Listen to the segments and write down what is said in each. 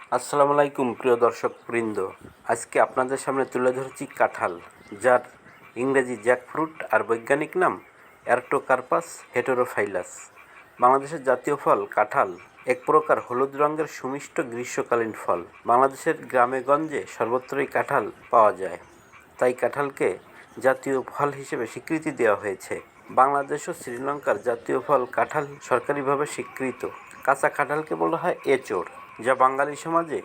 আসসালামু আলাইকুম, প্রিয় দর্শক বৃন্দ আজকে আপনাদের সামনে তুলে ধরেছি কাঁঠাল, যার ইংরেজি জ্যাকফ্রুট আর বৈজ্ঞানিক নাম অ্যারটোকার্পাস হেটেরোফাইলাস। বাংলাদেশের জাতীয় ফল কাঁঠাল এক প্রকার হলুদ রঙের সুমিষ্ট গ্রীষ্মকালীন ফল। বাংলাদেশের গ্রামে গঞ্জে সর্বত্রই কাঁঠাল পাওয়া যায়। তাই কাঁঠালকে জাতীয় ফল হিসেবে স্বীকৃতি দেওয়া হয়েছে। বাংলাদেশ ও শ্রীলঙ্কার জাতীয় ফল কাঁঠাল সরকারিভাবে স্বীকৃত। কাঁচা কাঁঠালকে বলা হয় এচোড়। যা বাঙালি সমাজে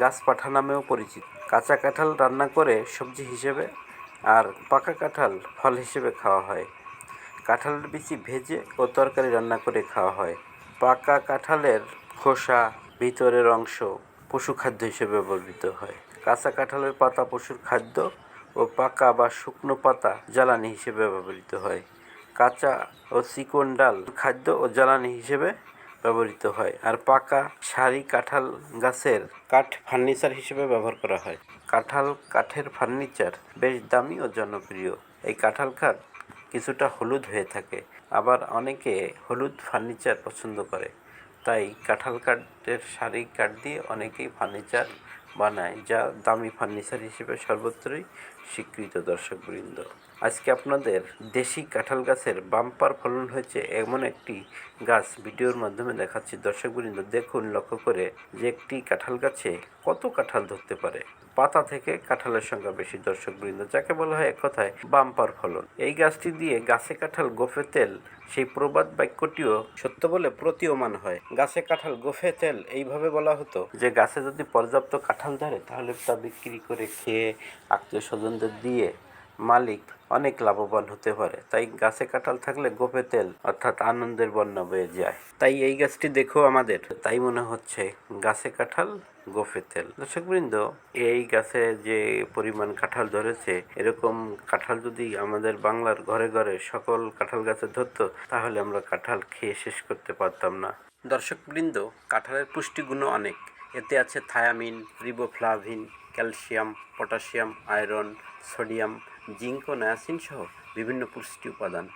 গাছ পাঠা নামেও পরিচিত। কাঁচা কাঁঠাল রান্না করে সবজি হিসেবে আর পাকা কাঁঠাল ফল হিসেবে খাওয়া হয়। কাঁঠালের বিচি ভেজে ও তরকারি রান্না করে খাওয়া হয়। পাকা কাঁঠালের খোসা ভিতরের অংশ পশু খাদ্য হিসেবে ব্যবহৃত হয়। কাঁচা কাঁঠালের পাতা পশুর খাদ্য ও পাকা বা শুকনো পাতা জ্বালানি হিসেবে ব্যবহৃত হয়। কাঁচা ও চিকন ডাল খাদ্য ও জ্বালানি হিসেবে ব্যবহৃত হয়। আর পাকা সারি কাঁঠাল গাছের কাঠ ফার্নিচার হিসেবে ব্যবহার করা হয়। কাঁঠাল কাঠের ফার্নিচার বেশ দামি ও জনপ্রিয়। এই কাঁঠাল কাঠ কিছুটা হলুদ হয়ে থাকে। আবার অনেকে হলুদ ফার্নিচার পছন্দ করে। তাই কাঁঠাল কাঠের সারি কাঠ দিয়ে অনেকেই ফার্নিচার বানায় যা দামি ফার্নিচার হিসেবে সর্বত্রই স্বীকৃত দর্শকবৃন্দ। আজকে আপনাদের দেশি কাঁঠাল গাছের বাম্পার ফলন হয়েছে এমন একটি গাছ ভিডিওর মাধ্যমে দেখাচ্ছি। দর্শকবৃন্দ, দেখুন লক্ষ্য করে যে একটি কাঁঠাল গাছে কত কাঁঠাল ধরতে পারে। পাতা থেকে কাঁঠালের সংখ্যা বেশি দর্শক বৃন্দ যাকে বলা হয় এক কথায় বাম্পার ফলন। এই গাছটি দিয়ে গাছে কাঁঠাল, গোফে তেল, সেই প্রবাদ বাক্যটিও সত্য বলে প্রতীয়মান হয়। গাছে কাঁঠাল, গোফে তেল এইভাবে বলা হতো। যে গাছে যদি পর্যাপ্ত কাঁঠাল ধরে, তাহলে তা বিক্রি করে খেয়ে আত্মীয় স্বজনদের দিয়ে মালিক অনেক লাভবান হতে পারে। তাই গাছে কাঁঠাল থাকলে গোপে তেল, অর্থাৎ আনন্দের বন্যা বয়ে যায়। তাই এই গাছটি দেখো আমাদের। তাই মনে হচ্ছে গাছে কাঁঠাল গোফে তেল। দর্শকবৃন্দ, এই গাছে যে পরিমাণ কাঁঠাল ধরেছে, এরকম কাঁঠাল যদি আমাদের বাংলার ঘরে ঘরে সকল কাঁঠাল গাছে ধরতো, তাহলে আমরা কাঁঠাল খেয়ে শেষ করতে পারতাম না। দর্শকবৃন্দ, কাঁঠালের পুষ্টিগুণও অনেক। এতে আছে thiamine, riboflavin, calcium, potassium, iron, sodium zinc niacin সহ বিভিন্ন পুষ্টি উপাদান।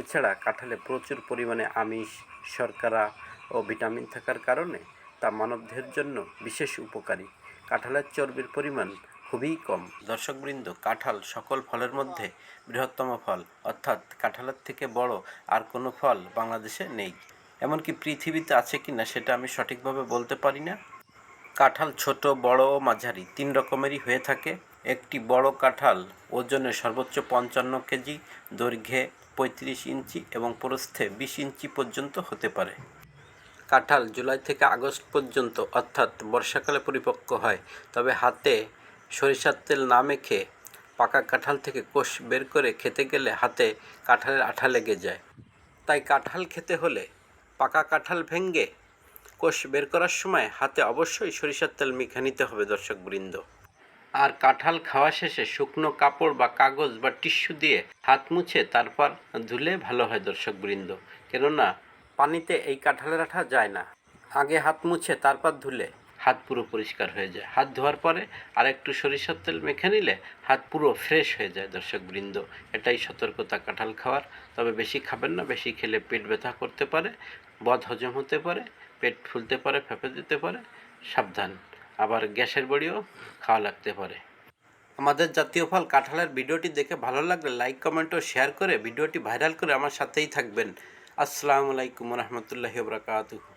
এছাড়া কাঁঠালে প্রচুর পরিমাণে আমিষ, শর্করা ও ভিটামিন থাকার কারণে তা মানবদেহের জন্য বিশেষ উপকারী। কাঁঠালের চর্বির পরিমাণ খুবই কম। দর্শকবৃন্দ, কাঁঠাল সকল ফলের মধ্যে বৃহত্তম ফল। অর্থাৎ কাঁঠালের থেকে বড় আর কোনো ফল বাংলাদেশে নেই। এমনকি পৃথিবীতে আছে কি না সেটা আমি সঠিকভাবে বলতে পারি না। কাঁঠাল ছোট, বড় ও মাঝারি, তিন রকমেরই হয়ে থাকে। একটি বড় কাঁঠাল ওজনে সর্বোচ্চ পঞ্চান্ন কেজি, দৈর্ঘ্যে পঁয়ত্রিশ ইঞ্চি এবং প্রস্থে বিশ ইঞ্চি পর্যন্ত হতে পারে। কাঁঠাল জুলাই থেকে আগস্ট পর্যন্ত অর্থাৎ বর্ষাকালে পরিপক্ক হয়, তবে হাতে সরিষার তেল না মেখে পাকা কাঁঠাল থেকে কোষ বের করে খেতে গেলে হাতে কাঁঠালের আঠা লেগে যায়। তাই কাঁঠাল খেতে হলে পাকা কাঁঠাল ভেঙ্গে কোষ বের করার সময় হাতে অবশ্যই সরিষার তেল মেখে নিতে হবে দর্শকবৃন্দ। আর কাঁঠাল খাওয়া শেষে শুকনো কাপড় বা কাগজ বা টিস্যু দিয়ে হাত মুছে তারপর ধুলে ভালো হয় দর্শকবৃন্দ। কেননা, পানিতে এই কাঁঠালের আঠা যায় না। আগে হাত মুছে, তারপর ধুলে হাত পুরো পরিষ্কার হয়ে যায়। হাত ধোয়ার পরে আর একটু সরিষার তেল মেখে নিলে হাত পুরো ফ্রেশ হয়ে যায় দর্শকবৃন্দ। এটাই সতর্কতা কাঁঠাল খাওয়ার। তবে বেশি খাবেন না, বেশি খেলে পেট ব্যথা করতে পারে বদ হজম হতে পারে, পেট ফুলতে পারে, ফেঁপে দিতে পারে, সাবধান। আবার গ্যাসের বড়িও খাওয়া লাগতে পারে। আমাদের জাতীয় ফল কাঁঠালের ভিডিওটি দেখে ভালো লাগলে লাইক, কমেন্ট ও শেয়ার করে ভিডিওটি ভাইরাল করে আমার সাথেই থাকবেন। আসসালামু আলাইকুম রহমতুল্লাহ বরকাতুহু।